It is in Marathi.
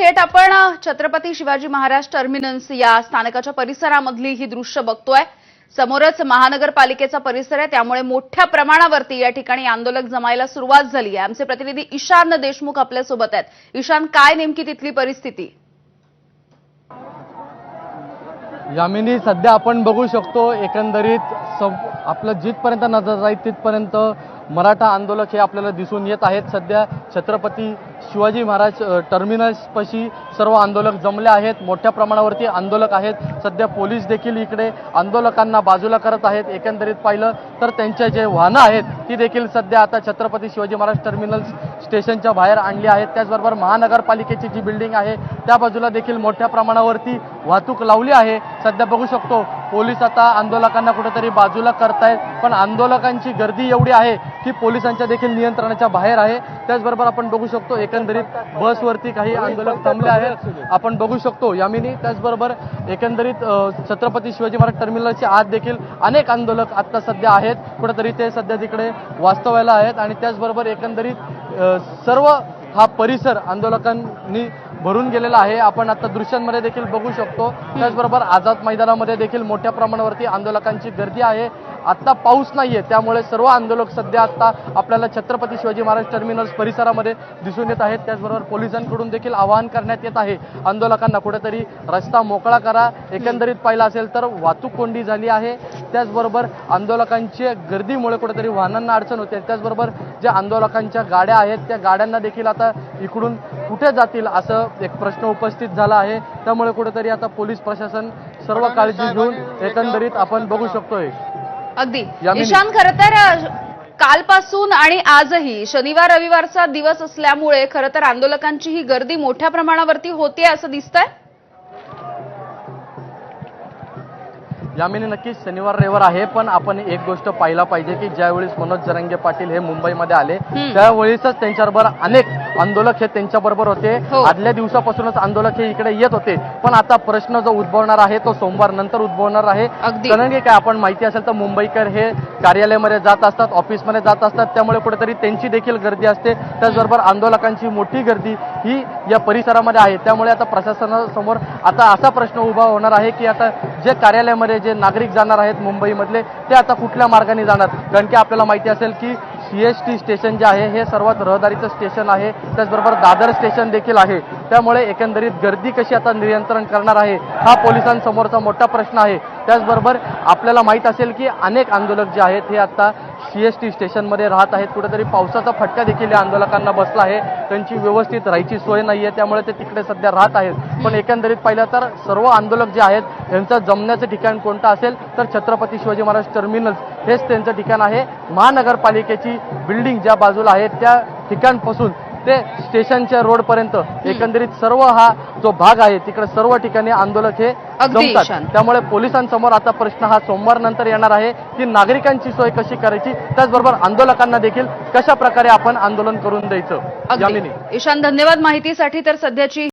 थेट आपण छत्रपती शिवाजी महाराज टर्मिनस या स्थानकाच्या परिसरामधली ही दृश्य बघतोय. समोरच महानगरपालिकेचा परिसर आहे त्यामुळे मोठ्या प्रमाणावरती या ठिकाणी आंदोलक जमायला सुरुवात झाली आहे. आमचे प्रतिनिधी ईशान देशमुख आपल्यासोबत आहेत. ईशान काय नेमकी तिथली परिस्थिती? यामिनी सध्या आपण बघू शकतो एकंदरीत सब आपलं जिथपर्यंत नजर जाईल तिथपर्यंत मराठा आंदोलक हे आपल्याला दिसून येत आहेत. सध्या छत्रपती शिवाजी महाराज टर्मिनसपाशी सर्व आंदोलक जमले आहेत. मोठ्या प्रमाणावरती आंदोलक आहेत. सध्या पोलीस देखील इकडे आंदोलकांना बाजूला करत आहेत. एकंदरीत पाहिलं तर त्यांचे जे वाहनं आहेत ती देखील सध्या आता छत्रपती शिवाजी महाराज टर्मिनल स्टेशनच्या बाहेर आणली आहेत. त्याचबरोबर महानगरपालिकेची जी बिल्डिंग आहे त्या बाजूला देखील मोठ्या प्रमाणावरती वाहतूक लावली आहे. सध्या बघू शकतो पोलीस आता आंदोलकांना कुठेतरी बाजूला करतायत. पण आंदोलकांची गर्दी एवढी आहे की पोलिसांच्या देखील नियंत्रणाच्या बाहेर आहे. त्याचबरोबर आपण बघू शकतो एकंदरीत बसवरती काही आंदोलक थांबले आहेत. आपण बघू शकतो यामिनी त्याचबरोबर एकंदरीत छत्रपती शिवाजी महाराज टर्मिनलच्या आत देखील अनेक आंदोलक आत्ता सध्या आहेत. कुठेतरी ते सध्या तिकडे वास्तवायला आहेत आणि त्याचबरोबर एकंदरीत सर्व हा परिसर आंदोलकांनी भरून गेलेला आहे. आपण आता दृश्यांमध्ये देखील बघू शकतो. त्याचबरोबर आझाद मैदानामध्ये देखील मोठ्या प्रमाणावरती आंदोलकांची गर्दी आहे. आता पाऊस नाहीये त्यामुळे सर्व आंदोलक सध्या आता आपल्याला छत्रपती शिवाजी महाराज टर्मिनल्स परिसरामध्ये दिसून येत आहेत. त्याचबरोबर पोलिसांकडून देखील आवाहन करण्यात येत आहे. आंदोलकांना कुठेतरी रस्ता मोकळा करा. एकंदरीत पाहिलं असेल तर वाहतूक कोंडी झाली आहे. त्याचबरोबर आंदोलकांच्या गर्दीमुळे कुठेतरी वाहनांना अडचण होते. त्याचबरोबर ज्या आंदोलकांच्या गाड्या आहेत त्या गाड्यांना देखील आता इकडून कुठे जातील असं एक प्रश्न उपस्थित झाला आहे. त्यामुळे कुठेतरी आता पोलीस प्रशासन सर्व काळजी घेऊन एकंदरीत आपण बघू शकतोय. अगदी. ईशान खरं तर कालपासून आणि आजही शनिवार रविवारचा दिवस असल्यामुळे खरं तर आंदोलकांची ही गर्दी मोठ्या प्रमाणावरती होतीये असं दिसतंय यामिनी नक्कीच शनिवार रविवार आहे पण आपण एक गोष्ट पाहिला पाहिजे की ज्यावेळेस मनोज जरंगे पाटील हे मुंबईमध्ये आले. त्यावेळेसच त्यांच्याबरोबर अनेक आंदोलक हे त्यांच्याबरोबर होते. हो. आदल्या दिवसापासूनच आंदोलक हे इकडे येत होते. पण आता प्रश्न जो उद्भवणार आहे तो सोमवार नंतर उद्भवणार आहे. कारण की काय आपण माहिती असेल तर मुंबईकर हे कार्यालयामध्ये जात असतात ऑफिसमध्ये जात असतात. त्यामुळे कुठेतरी त्यांची देखील गर्दी असते. त्याचबरोबर आंदोलकांची मोठी गर्दी ही या परिसरामध्ये आहे. त्यामुळे आता प्रशासनासमोर आता असा प्रश्न उभा होणार आहे की आता जे कार्यालयामध्ये जे नागरिक जाणार आहेत मुंबईमधले ते आता कुठल्या मार्गाने जाणार? कारण की आपल्याला माहिती असेल की सी एस टी स्टेशन जे आहे हे सर्वात रहदारीचं स्टेशन आहे. त्याचबरोबर दादर स्टेशन देखील आहे. त्यामुळे एकंदरीत गर्दी कशी आता नियंत्रण करणार आहे हा पोलिसांसमोरचा मोठा प्रश्न आहे. त्याचबरोबर आपल्याला माहीत असेल की अनेक आंदोलक जे आहेत हे आता टी स्टेशनमध्ये राहत आहेत. कुठेतरी पावसाचा फटका देखील या आंदोलकांना बसला आहे. त्यांची व्यवस्थित राहायची सोय नाही आहे त्यामुळे ते तिकडे सध्या राहत आहेत. पण एकंदरीत पाहिलं तर सर्व आंदोलक जे आहेत यांचं जमण्याचं ठिकाण कोणतं असेल तर छत्रपती शिवाजी महाराज टर्मिनल्स हेच त्यांचं ठिकाण आहे. महानगरपालिकेची बिल्डिंग ज्या बाजूला आहे त्या ठिकाणपासून ते स्टेशनच्या रोडपर्यंत एकंदरीत सर्व हा जो भाग आहे तिकडे सर्व ठिकाणी आंदोलक हे जमतात. त्यामुळे पोलिसांसमोर आता प्रश्न हा सोमवार नंतर येणार आहे की नागरिकांची सोय कशी करायची त्याचबरोबर आंदोलकांना देखील कशा प्रकारे आपण आंदोलन करून द्यायचं. ईशान धन्यवाद माहितीसाठी. तर सध्याची